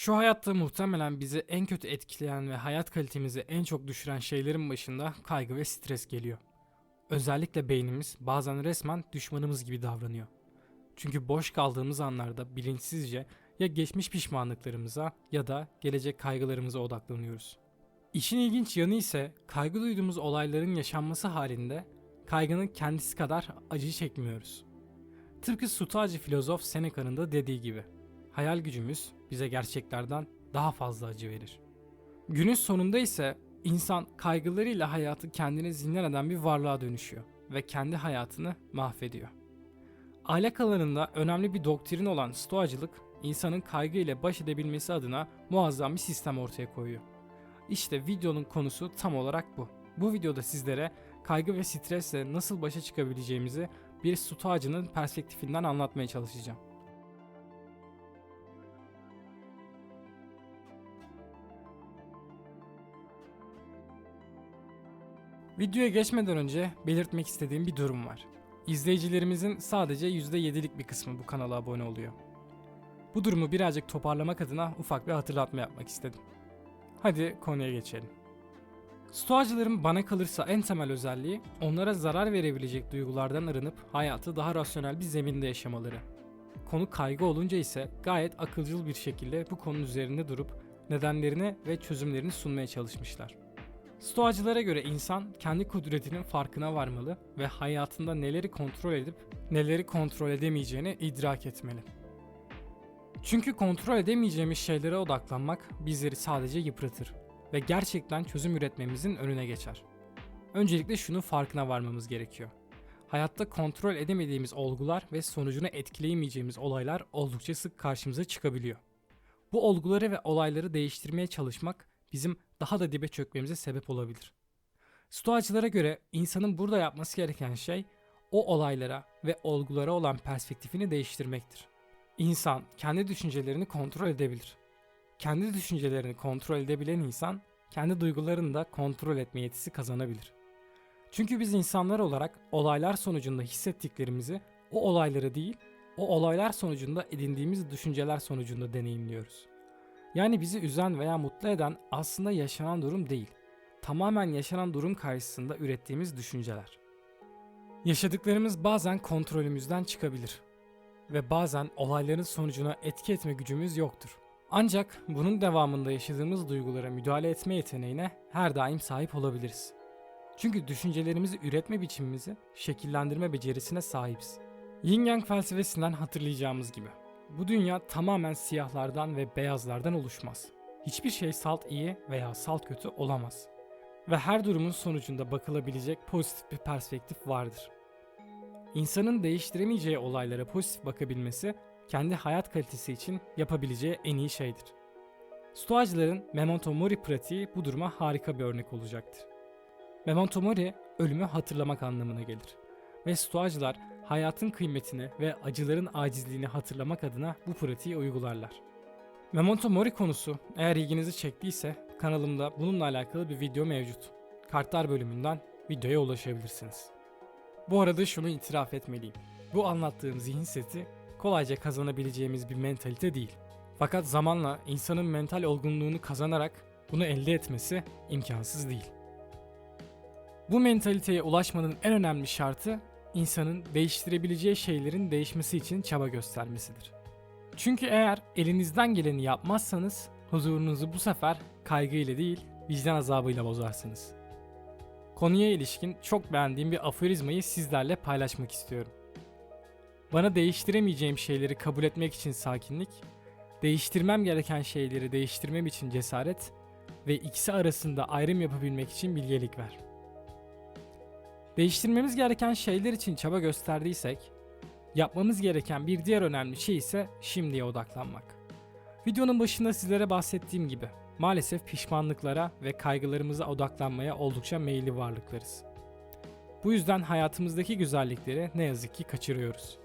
Şu hayatta muhtemelen bizi en kötü etkileyen ve hayat kalitemizi en çok düşüren şeylerin başında kaygı ve stres geliyor. Özellikle beynimiz bazen resmen düşmanımız gibi davranıyor. Çünkü boş kaldığımız anlarda bilinçsizce ya geçmiş pişmanlıklarımıza ya da gelecek kaygılarımıza odaklanıyoruz. İşin ilginç yanı ise kaygı duyduğumuz olayların yaşanması halinde kaygının kendisi kadar acı çekmiyoruz. Tıpkı Stoacı filozof Seneca'nın da dediği gibi. Hayal gücümüz bize gerçeklerden daha fazla acı verir. Günün sonunda ise insan kaygılarıyla hayatı kendine zindan eden bir varlığa dönüşüyor ve kendi hayatını mahvediyor. Ahlak alanında önemli bir doktrin olan stoacılık, insanın kaygı ile baş edebilmesi adına muazzam bir sistem ortaya koyuyor. İşte videonun konusu tam olarak bu. Bu videoda sizlere kaygı ve stresle nasıl başa çıkabileceğimizi bir stoacının perspektifinden anlatmaya çalışacağım. Videoya geçmeden önce belirtmek istediğim bir durum var. İzleyicilerimizin sadece %7'lik bir kısmı bu kanala abone oluyor. Bu durumu birazcık toparlamak adına ufak bir hatırlatma yapmak istedim. Hadi konuya geçelim. Stoacıların bana kalırsa en temel özelliği onlara zarar verebilecek duygulardan arınıp hayatı daha rasyonel bir zeminde yaşamaları. Konu kaygı olunca ise gayet akılcıl bir şekilde bu konunun üzerinde durup nedenlerini ve çözümlerini sunmaya çalışmışlar. Stoacılara göre insan kendi kudretinin farkına varmalı ve hayatında neleri kontrol edip neleri kontrol edemeyeceğini idrak etmeli. Çünkü kontrol edemeyeceğimiz şeylere odaklanmak bizleri sadece yıpratır ve gerçekten çözüm üretmemizin önüne geçer. Öncelikle şunun farkına varmamız gerekiyor. Hayatta kontrol edemediğimiz olgular ve sonucunu etkileyemeyeceğimiz olaylar oldukça sık karşımıza çıkabiliyor. Bu olguları ve olayları değiştirmeye çalışmak bizim daha da dibe çökmemize sebep olabilir. Stoacılara göre insanın burada yapması gereken şey o olaylara ve olgulara olan perspektifini değiştirmektir. İnsan kendi düşüncelerini kontrol edebilir. Kendi düşüncelerini kontrol edebilen insan kendi duygularını da kontrol etme yetisi kazanabilir. Çünkü biz insanlar olarak olaylar sonucunda hissettiklerimizi o olayları değil, o olaylar sonucunda edindiğimiz düşünceler sonucunda deneyimliyoruz. Yani bizi üzen veya mutlu eden aslında yaşanan durum değil. Tamamen yaşanan durum karşısında ürettiğimiz düşünceler. Yaşadıklarımız bazen kontrolümüzden çıkabilir ve bazen olayların sonucuna etki etme gücümüz yoktur. Ancak bunun devamında yaşadığımız duygulara müdahale etme yeteneğine her daim sahip olabiliriz. Çünkü düşüncelerimizi üretme biçimimizi şekillendirme becerisine sahibiz. Yin Yang felsefesinden hatırlayacağımız gibi. Bu dünya tamamen siyahlardan ve beyazlardan oluşmaz. Hiçbir şey salt iyi veya salt kötü olamaz. Ve her durumun sonucunda bakılabilecek pozitif bir perspektif vardır. İnsanın değiştiremeyeceği olaylara pozitif bakabilmesi kendi hayat kalitesi için yapabileceği en iyi şeydir. Stoacıların Memento Mori pratiği bu duruma harika bir örnek olacaktır. Memento Mori ölümü hatırlamak anlamına gelir. Ve Stoacılar hayatın kıymetini ve acıların acizliğini hatırlamak adına bu pratiği uygularlar. Memento Mori konusu eğer ilginizi çektiyse kanalımda bununla alakalı bir video mevcut. Kartlar bölümünden videoya ulaşabilirsiniz. Bu arada şunu itiraf etmeliyim. Bu anlattığım zihin seti kolayca kazanabileceğimiz bir mentalite değil. Fakat zamanla insanın mental olgunluğunu kazanarak bunu elde etmesi imkansız değil. Bu mentaliteye ulaşmanın en önemli şartı insanın değiştirebileceği şeylerin değişmesi için çaba göstermesidir. Çünkü eğer elinizden geleni yapmazsanız huzurunuzu bu sefer kaygı ile değil vicdan azabıyla bozarsınız. Konuya ilişkin çok beğendiğim bir aforizmayı sizlerle paylaşmak istiyorum. Bana değiştiremeyeceğim şeyleri kabul etmek için sakinlik, değiştirmem gereken şeyleri değiştirmem için cesaret ve ikisi arasında ayrım yapabilmek için bilgelik ver. Değiştirmemiz gereken şeyler için çaba gösterdiysek, yapmamız gereken bir diğer önemli şey ise şimdiye odaklanmak. Videonun başında sizlere bahsettiğim gibi maalesef pişmanlıklara ve kaygılarımıza odaklanmaya oldukça meyilli varlıklarız. Bu yüzden hayatımızdaki güzellikleri ne yazık ki kaçırıyoruz.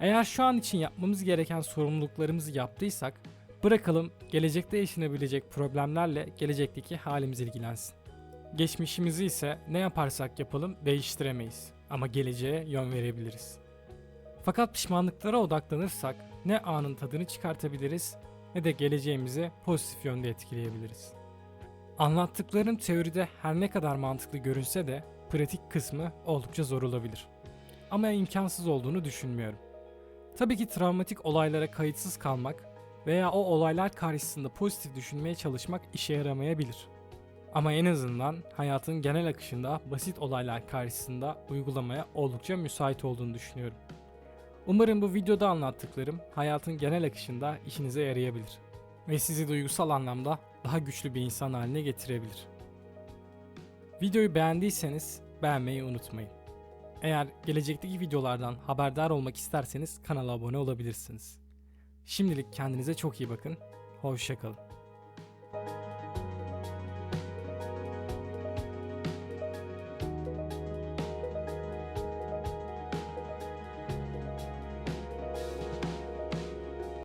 Eğer şu an için yapmamız gereken sorumluluklarımızı yaptıysak, bırakalım gelecekte yaşanabilecek problemlerle gelecekteki halimiz ilgilensin. Geçmişimizi ise ne yaparsak yapalım değiştiremeyiz ama geleceğe yön verebiliriz. Fakat pişmanlıklara odaklanırsak ne anın tadını çıkartabiliriz ne de geleceğimizi pozitif yönde etkileyebiliriz. Anlattıklarım teoride her ne kadar mantıklı görünse de pratik kısmı oldukça zor olabilir. Ama imkansız olduğunu düşünmüyorum. Tabii ki travmatik olaylara kayıtsız kalmak veya o olaylar karşısında pozitif düşünmeye çalışmak işe yaramayabilir. Ama en azından hayatın genel akışında basit olaylar karşısında uygulamaya oldukça müsait olduğunu düşünüyorum. Umarım bu videoda anlattıklarım hayatın genel akışında işinize yarayabilir ve sizi duygusal anlamda daha güçlü bir insan haline getirebilir. Videoyu beğendiyseniz beğenmeyi unutmayın. Eğer gelecekteki videolardan haberdar olmak isterseniz kanala abone olabilirsiniz. Şimdilik kendinize çok iyi bakın. Hoşçakalın.